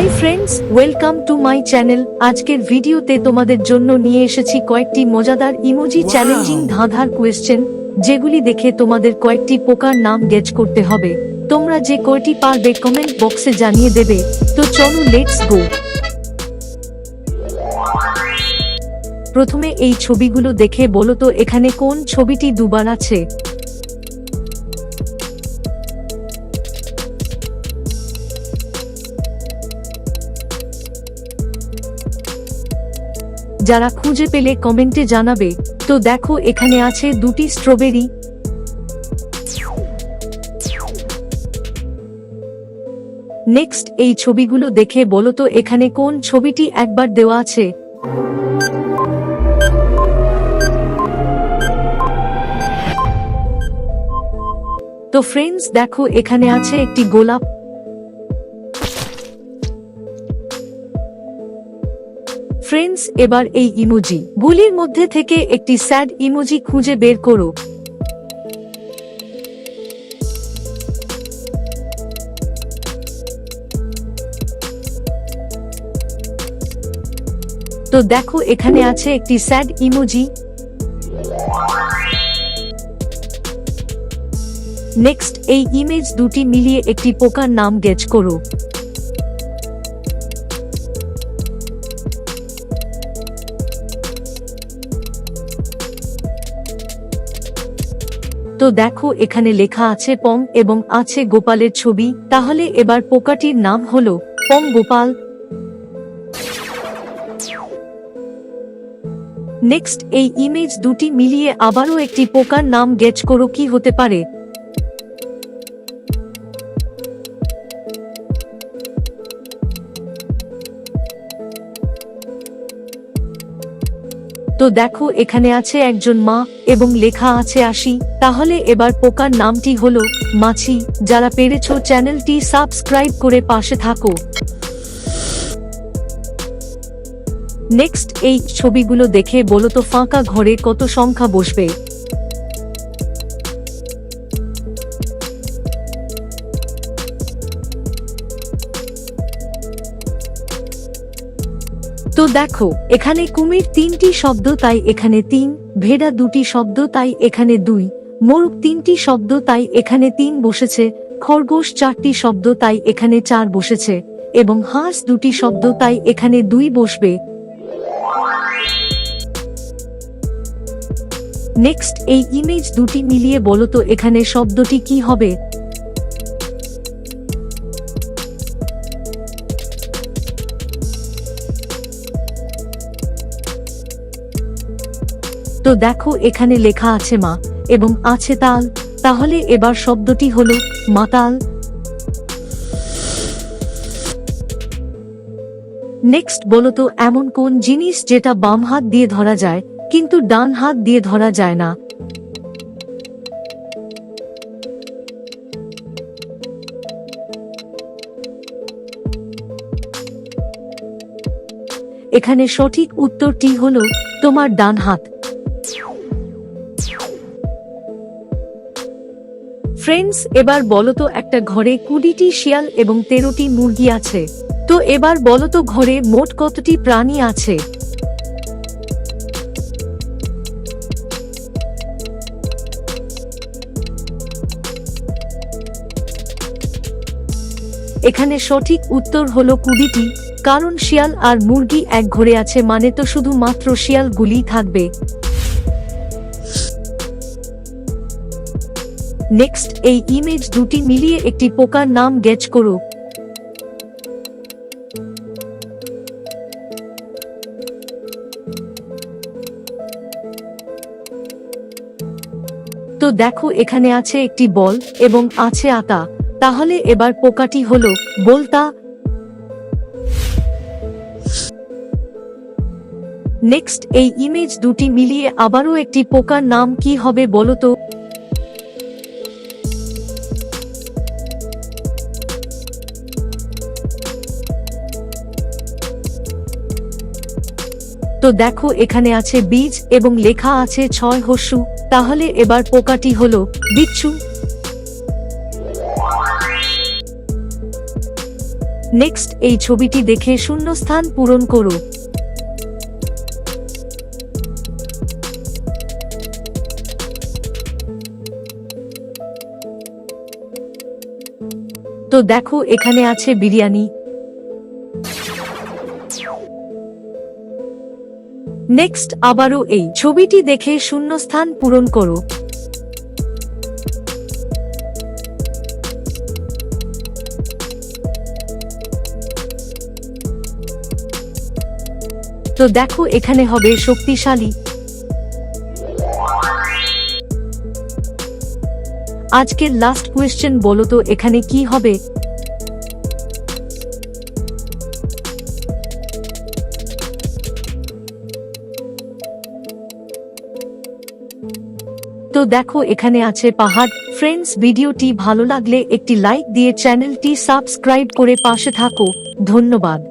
Hi friends welcome to my channel আজকের ভিডিওতে তোমাদের জন্য নিয়ে এসেছি কয়েকটি মজাদার ইমোজি চ্যালেঞ্জিং ধাঁধার কোয়েশ্চেন যেগুলি দেখে তোমাদের কয়েকটি পোকার নাম গেজ করতে হবে। তোমরা যে কয়টি পারবে কমেন্ট বক্সে জানিয়ে দেবে। তো চলো লেটস গো প্রথমে এই ছবিগুলো দেখে বলো তো এখানে কোন ছবিটি দুবার আছে? যারা খুঁজে পেলে কমেন্টে জানাবে, তো দেখো এখানে আছে দুটি স্ট্রবেরি। নেক্সট, এই ছবিগুলো দেখে বলো তো এখানে কোন ছবিটি একবার দেওয়া আছে? তো ফ্রেন্ডস দেখো এখানে আছে একটি গোলাপ। ফ্রেন্ডস এবার এই ইমোজি গুলির মধ্যে থেকে একটি স্যাড ইমোজি খুঁজে বের করো। তো দেখো, এখানে আছে একটি স্যাড ইমোজি নেক্সট এই ইমেজ দুটি মিলিয়ে একটি পোকার নাম গেজ করো। তো দেখো এখানে লেখা আছে পং এবং আছে গোপালের ছবি, তাহলে এবার পোকাটির নাম হল পং গোপাল। নেক্সট এই ইমেজ দুটি মিলিয়ে আবারও একটি পোকার নাম গেজ করো কি হতে পারে। তো দেখো এখানে আছে একজন মা এবং লেখা আছে আশি। তাহলে এবার পোকার নামটি হলো মাছি, যারা পেরেছ চ্যানেলটি সাবস্ক্রাইব করে পাশে থাকো। নেক্সট, এই ছবিগুলো দেখে বলো তো ফাঁকা ঘরে কত সংখ্যা বসবে? তো দেখো, এখানে কুমির তিনটি শব্দ, তাই এখানে তিন, ভেড়া দুটি শব্দ, তাই এখানে দুই, মোরগ তিনটি শব্দ, তাই এখানে তিন বসেছে, খরগোশ চারটি শব্দ, তাই এখানে চার বসেছে, এবং হাঁস দুটি শব্দ, তাই এখানে দুই বসবে। নেক্সট, এই ইমেজ দুটি মিলিয়ে বলো তো, এখানে শব্দটি কি হবে? তো দেখো এখানে লেখা আছে মা এবং আছে তাল। তাহলে এবার শব্দটি হলো মাতাল নেক্সট বলো তো, এমন কোন জিনিস যেটা বাম হাত দিয়ে ধরা যায়, কিন্তু ডান হাত দিয়ে ধরা যায় না? এখানে সঠিক উত্তরটি হলো তোমার ডান হাত। ফ্রেন্ডস, এবার বলো তো একটা ঘরে কুড়িটি শিয়াল এবং তেরোটি মুরগি আছে। তো এবার বলতো ঘরে মোট কতটি প্রাণী আছে? এখানে সঠিক উত্তর হলো কুড়িটি, কারণ শিয়াল আর মুরগি এক ঘরে আছে মানে তো শুধু শুধুমাত্র শিয়ালগুলি থাকবে। নেক্সট এই ইমেজ দুটি মিলিয়ে একটি পোকার নাম গেজ করো। তো দেখো, এখানে আছে একটি বল এবং আছে আতা। তাহলে এবার পোকাটি হলো বলতা নেক্সট এই ইমেজ দুটি মিলিয়ে আবারও একটি পোকার নাম কি হবে বলো তো দেখো এখানে আছে বীজ এবং লেখা আছে ছয় হস্যু তাহলে এবার পোকাটি হলো বিচ্ছু। নেক্সট এই ছবিটি দেখে শূন্যস্থান পূরণ করো। তো দেখো এখানে আছে বিরিয়ানি। নেক্সট আবারও এই ছবিটি দেখে শূন্যস্থান পূরণ করো। তো দেখো, এখানে হবে শক্তিশালী। আজকের লাস্ট কোয়েশ্চেন বলো তো, এখানে কি হবে? তো দেখো, এখানে আছে পাহাড়। ফ্রেন্ডস ভিডিওটি ভালো লাগলে একটি লাইক দিয়ে চ্যানেলটি সাবস্ক্রাইব করে পাশে থাকো। ধন্যবাদ।